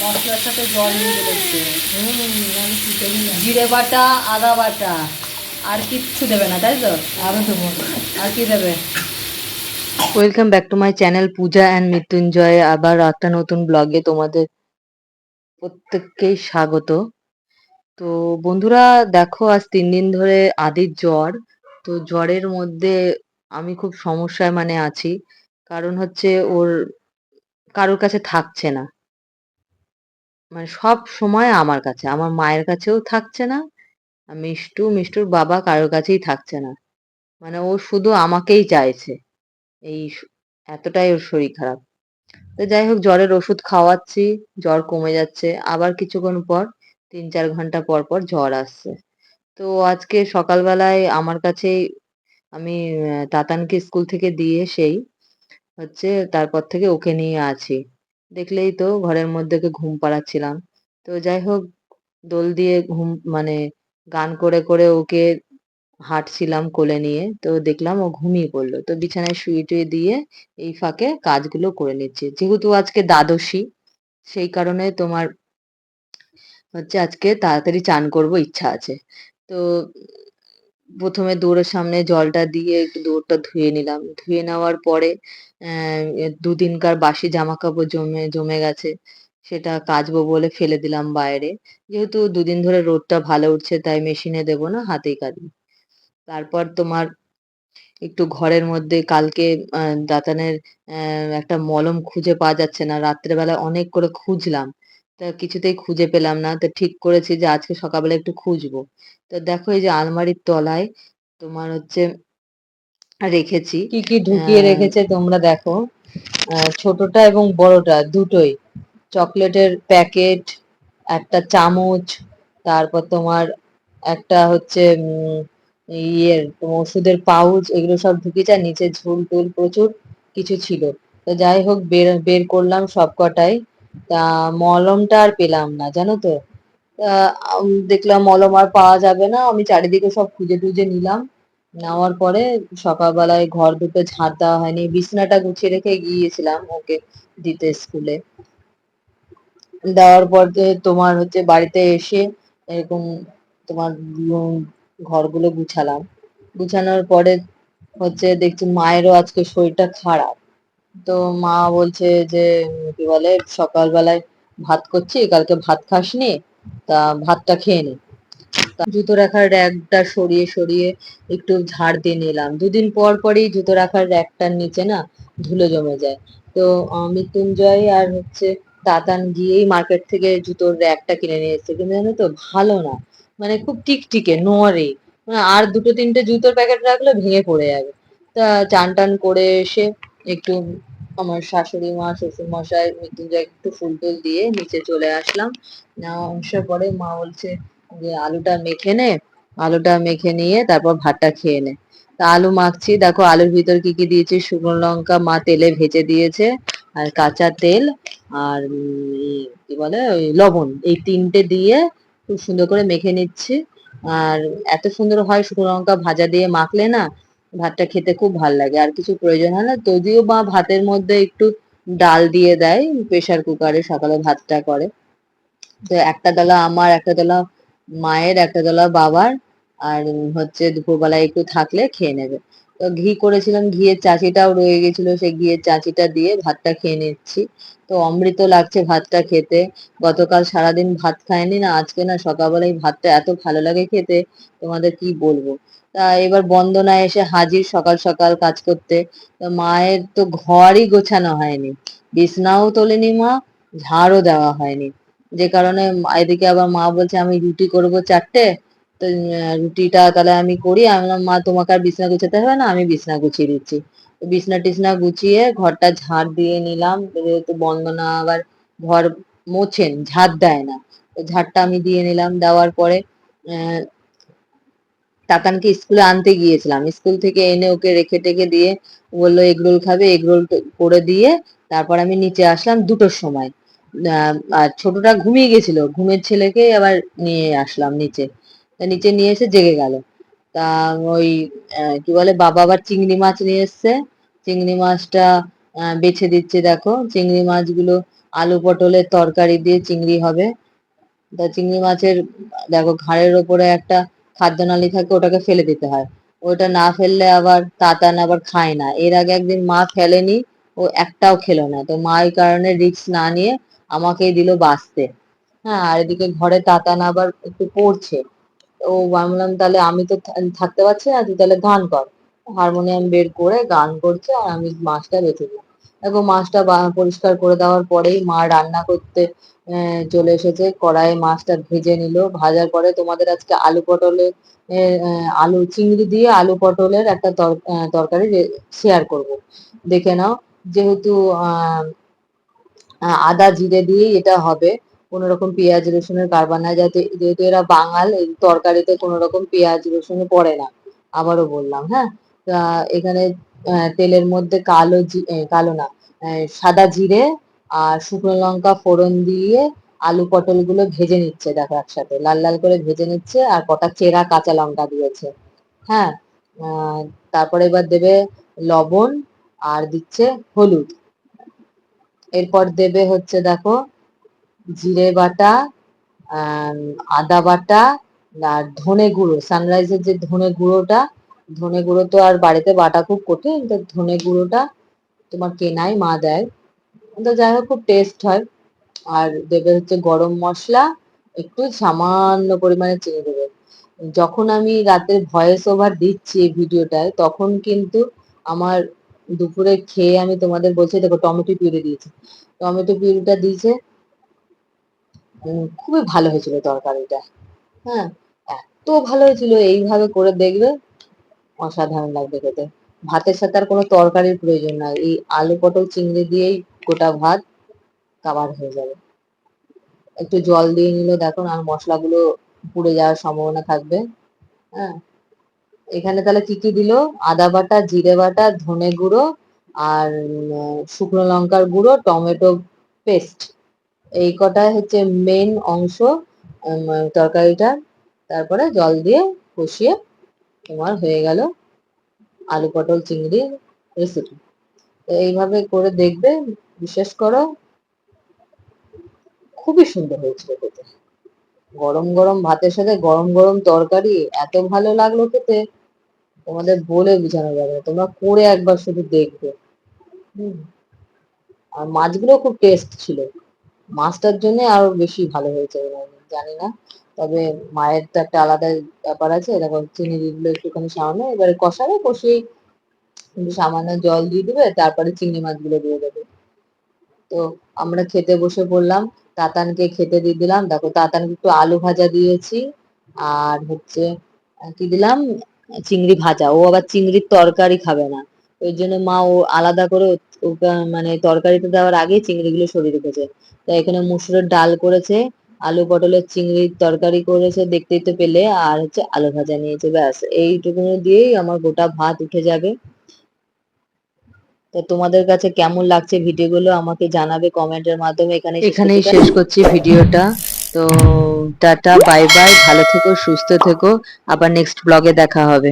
মশলার সাথে জল। জিরে বাটা আদা বাটা। আর কিচ্ছু দেবে না তাই তো? আরও দেবো। আর কি দেবে? Welcome back to my channel Puja and Mrityunjay আবার একটা নতুন ব্লগে তোমাদের প্রত্যেককেই স্বাগত। তো বন্ধুরা দেখো আজ তিন দিন ধরে আদির জ্বর। তো জ্বরের মধ্যে আমি খুব সমস্যায় মানে আছি। কারণ হচ্ছে ওর কারোর কাছে থাকছে না। মানে সব সময় আমার কাছে। আমার মায়ের কাছেও থাকছে না মিষ্টু, মিষ্টুর বাবা কারোর কাছেই থাকছে না। মানে ও শুধু আমাকেই চাইছে। এই এতটাই ওর শরীর খারাপ। তো যাই হোক, জ্বরের ওষুধ খাওয়াচ্ছি, জ্বর কমে যাচ্ছে। আবার কিছুক্ষণ পর তিন চার ঘণ্টা পর পর জ্বর আসছে। তো আজকে সকালবেলায় আমার কাছেই আমি তাতানকে স্কুল থেকে দিয়ে এসেই হচ্ছে, তারপর থেকে ওকে নিয়ে আছি। দেখলেই তো ঘরের মধ্যে ওকে ঘুম পাড়াচ্ছিলাম। তো যাই হোক দোল দিয়ে ঘুম মানে গান করে করে ওকে হাঁটছিলাম কোলে নিয়ে। তো দেখলাম ও ঘুমিয়ে পড়ল। তো বিছানায় শুয়ে টুয়ে দিয়ে এই ফাঁকে কাজগুলো করে নিচ্ছি। যেহেতু আজকে দ্বাদশী, সেই কারণে তোমার হচ্ছে আজকে তাড়াতাড়ি চান করব, ইচ্ছা আছে। তো প্রথমে দৌড়ের সামনে জলটা দিয়ে একটু দৌড়টা ধুয়ে নিলাম। ধুয়ে নেওয়ার পরে দুদিনকার বাসি জামা কাপড় জমে জমে গেছে। সেটা কাচবো বলে ফেলে দিলাম বাইরে। যেহেতু দুদিন ধরে রোদটা ভালো উঠছে, তাই মেশিনে দেবো না, হাতেই কাচবো তারপর তোমার একটু ঘরের মধ্যে কালকে দাঁতানের একটা মলম খুঁজে পাওয়া যাচ্ছে না। রাত্রেবেলা অনেক করে খুঁজলাম। তা কিছুতেই খুঁজে পেলাম না। তো ঠিক করেছি যে আজকে সকালবেলা একটু খুঁজবো। তো দেখো এই যে আলমারির তলায় তোমার হচ্ছে রেখেছি। কি কি ঢুকিয়ে রেখেছে তোমরা দেখো। আহ, ছোটটা এবং বড়টা দুটোই। চকলেটের প্যাকেট একটা চামচ তারপর তোমার একটা হচ্ছে উম, ইয়ের ওষুধের পাউচ এগুলো সব ঢুকিয়েছে আর নিচে ঝুল টুল প্রচুর কিছু ছিল। তো যাই হোক বের বের করলাম সব কটাই তা মলমটা আর পেলাম না, জানো তো? দেখলাম মলম আর পাওয়া যাবে না, আমি চারিদিকে সব খুঁজে টুজে নিলাম। নেওয়ার পরে সকালবেলায় ঘর দুটো ঝাঁট দেওয়া হয়নি, বিছানাটা গুছিয়ে রেখে গিয়েছিলাম ওকে দিতে স্কুলে। দেওয়ার পর তোমার হচ্ছে বাড়িতে এসে এরকম তোমার ঘরগুলো গুছালাম। গুছানোর পরে হচ্ছে দেখছি মায়েরও আজকে শরীরটা খারাপ। তো মা বলছে যে, কি বলে, সকালবেলায় ভাত করছি, কালকে ভাত খাসনি, তা ভাতটা খেয়ে নে। জুতো রাখার র্যাকটা সরিয়ে সরিয়ে একটু ঝাড় দিয়ে নিলাম। দুদিন পর পরই জুতো রাখার র্যাকটার নিচে না ধুলো জমে যায়। তো মৃত্যুঞ্জয় আর হচ্ছে তাতান গিয়েই মার্কেট থেকে জুতোর র্যাকটা কিনে নিয়ে এসেছে। কিন্তু জানো তো, ভালো না। মানে খুব টিকটিকে নড়ে মানে আর দুটো তিনটে জুতোর প্যাকেট রাখলে ভেঙে পড়ে যাবে। তা চান টান করে এসে একটু আমার শাশুড়ি মা, শ্বশুর মশাই মৃত্যুঞ্জয় একটু ফুল টুল দিয়ে নিচে চলে আসলাম। না আসার পরে মা বলছে যে, আলুটা মেখে নে। আলুটা মেখে নিয়ে তারপর ভাতটা খেয়ে নে। তা আলু মাখছি। দেখো আলুর ভিতর কি কি দিয়েছি? শুকনো লঙ্কা, মা তেলে ভেজে দিয়েছে। আর কাঁচা তেল আর কি বলে, ওই লবণ। এই তিনটে দিয়ে খুব সুন্দর করে মেখে নিচ্ছি। আর এত সুন্দর হয় শুকনো লঙ্কা ভাজা দিয়ে মাখলে না ভাতটা খেতে খুব ভালো লাগে। আর কিছু প্রয়োজন হয় না, যদিও মা ভাতের মধ্যে একটু ডাল দিয়ে দেয় প্রেসার কুকারে সকালে ভাতটা করে। তো একটা ডালা আমার, একটা ডালা মায়ের, একটা ডালা বাবার, আর হচ্ছে দুপুরবেলায় একটু থাকলে খেয়ে নেবে। ঘি করেছিলাম, ঘিয়ের চাচিটাও রয়ে গেছিল, সেই ঘিয়ের চাচিটা দিয়ে ভাতটা খেয়ে নিচ্ছি। তো অমৃত লাগছে ভাতটা খেতে। গতকাল সারাদিন ভাত খাইনি না, আজকে না সকালবেলায় ভাতটা এত ভালো লাগে খেতে, তোমাদের কি বলব? তা এবার বন্দনা এসে হাজির সকাল সকাল কাজ করতে। তো মায়ের তো ঘরই গোছানো হয়নি। বিছনাও তোলেনি মা, ঝাড়ও দেওয়া হয়নি। যে কারণে এদিকে আবার মা বলছে, আমি রুটি করব চারটে তো রুটিটা তাহলে আমি করি। আমি মা, তোমাকে আর বিছনা গুছাতে হবে না, আমি বিছনা গুছিয়ে দিচ্ছি। বিছনা টিছনা গুছিয়ে ঘরটা ঝাড় দিয়ে নিলাম। যেহেতু বন্দনা আবার ঘর মোছেন, ঝাড় দেয় না। ঝাড়টা আমি দিয়ে নিলাম। দেওয়ার পরে তাতানকে স্কুলে আনতে গিয়েছিলাম। স্কুল থেকে এনে ওকে রেখে টেখে দিয়ে বলল, এগরোল খাবে, এগরোল করে দিয়ে তারপর আমি নিচে আসলাম দুটোর সময়। আর ছোটটা ঘুমিয়ে গেছিল। ঘুমের ছেলেকে আবার নিয়ে আসলাম নিচে। নিচে নিয়ে এসে জেগে গেল। তা ওই কি বলে, বাবা আবার চিংড়ি মাছ নিয়ে এসছে। চিংড়ি মাছটা বেছে দিচ্ছে দেখো। চিংড়ি মাছগুলো আলু পটলের তরকারি দিয়ে চিংড়ি হবে। তা চিংড়ি মাছের, দেখো, ঘাড়ের ওপরে একটা খাদ্যনালী থাকে, ওটাকে ফেলে দিতে হয়। ওটা না ফেললে আবার তাতান আবার খায় না। এর আগে একদিন মা ফেলেনি, ও একটাও খেলো না। তো মা ওই কারণে রিস্ক না নিয়ে আমাকেই দিল বাঁচতে। হ্যাঁ আর এদিকে ঘরে তাতান আবার একটু পড়ছে। ও বললাম তাহলে আমি তো থাকতে পারছি না, তুই তাহলে গান কর। হারমোনিয়াম বের করে গান করছে আর আমি মাছটা বেছে দিলাম দেখো মাছটা পরিষ্কার করে দেওয়ার পরেই মা রান্না করতে চলে এসেছে। কড়াইয়ে মাছটা ভেজে নিল। ভাজার পরে তোমাদের আজকে আলু পটলের আলু, চিংড়ি দিয়ে আলু পটলের একটা তরকারি শেয়ার করব। দেখে নাও, যেহেতু আদা জিরে দিয়েই এটা হবে কোনো রকম পেঁয়াজ রসুনের কারবার না যাতে, যেহেতু এরা বাঙাল, এই তরকারিতে কোনো রকম পেঁয়াজ রসুন পড়ে না। আবারও বললাম হ্যাঁ? এখানে তেলের মধ্যে কালো কালো না সাদা জিরে আর শুকনো লঙ্কা ফোড়ন দিয়ে আলু পটলগুলো ভেজে নিচ্ছে, দেখো একসাথে। লাল লাল করে ভেজে নিচ্ছে আর কটা চেরা কাঁচা লঙ্কা দিয়েছে হ্যাঁ? তারপরে এবার দেবে লবণ আর দিচ্ছে হলুদ। এরপর দেবে হচ্ছে, দেখো জিরে বাটা আদা বাটা আর ধনে গুঁড়ো। সানরাইজের যে ধনে গুঁড়োটা, ধনে গুঁড়ো তো আর বাড়িতে বাটা খুব কঠিন, তো ধনে গুঁড়োটা তোমার কেনাই, মা দেয়। তো যাই হোক, খুব টেস্ট হয়। আর দেবে হচ্ছে গরম মশলা, একটু সামান্য পরিমাণে চিনি দেবে। যখন আমি রাতে ভয়েস ওভার দিচ্ছি এই ভিডিওটায়, তখন কিন্তু আমার দুপুরে খেয়ে আমি তোমাদের বলছি, দেখো টমেটো পিউরি দিয়েছি। টমেটো পিউরিটা দিয়েছে খুবই ভালো হয়েছিল তরকারিটা। হ্যাঁ এত ভালো হয়েছিল, এইভাবে করে দেখবে অসাধারণ লাগবে খেতে। ভাতের সাথে আর কোনো তরকারির প্রয়োজন নাই, এই আলু পটল চিংড়ি দিয়েই গোটা ভাত কাবার হয়ে যাবে। একটু জল দিয়ে নিলে দেখো আর মশলাগুলো পুড়ে যাওয়ার সম্ভাবনা থাকবে। হ্যাঁ এখানে তাহলে কি কি দিলো? আদা বাটা, জিরে বাটা, ধনে গুঁড়ো, আর শুকনো লঙ্কার গুঁড়ো, টমেটো পেস্ট। এই কটাই হচ্ছে মেন অংশ উম, তরকারিটার তারপরে জল দিয়ে কষিয়ে তোমার হয়ে গেল আলু পটল চিংড়ি রেসিপি এইভাবে করে দেখবে বিশ্বাস করো খুবই সুন্দর হয়েছিল খেতে। গরম গরম ভাতের সাথে গরম গরম তরকারি এত ভালো লাগল খেতে। তোমাদের বলে বোঝানো যাবে না তোমরা করে একবার শুধু দেখবে। আর মাছগুলো খুব টেস্ট ছিল। মাছটার জন্য আরও বেশি ভালো হয়েছে জানি না। তবে মায়ের তো একটা আলাদা ব্যাপার আছে এরকম চিনি দিয়ে একটুখানি সামান্য। এবারে কষাবে কষিয়ে সামান্য জল দিয়ে দেবে, তারপরে চিংড়ি মাছগুলো দিয়ে দেবে। তো আমরা খেতে বসে পড়লাম, তাতানকে খেতে দিয়ে দিলাম। দেখো, তাতানকে একটু আলু ভাজা দিয়েছি, আর হচ্ছে কি দিলাম? চিংড়ি ভাজা। ও আবার চিংড়ির তরকারি খাবে না। ওই জন্য মা ও আলাদা করে মানে তরকারিতে দেওয়ার আগে চিংড়িগুলো সরিয়ে রেখেছে। তাই এখানে মুসুরের ডাল করেছে আলু পটলের চিংড়ির তরকারি করেছে দেখতেই তো পেলে আর হচ্ছে আলু ভাজা নিয়েছে ব্যাস। এইটুকু দিয়েই আমার গোটা ভাত উঠে যাবে। তো তোমাদের কাছে কেমন লাগছে ভিডিওগুলো আমাকে জানাবে কমেন্টের মাধ্যমে এখানে এখানেই শেষ করছি ভিডিওটা। তো টাটা বাই বাই ভালো থেকো সুস্থ থেকো। আবার নেক্সট ব্লগে দেখা হবে।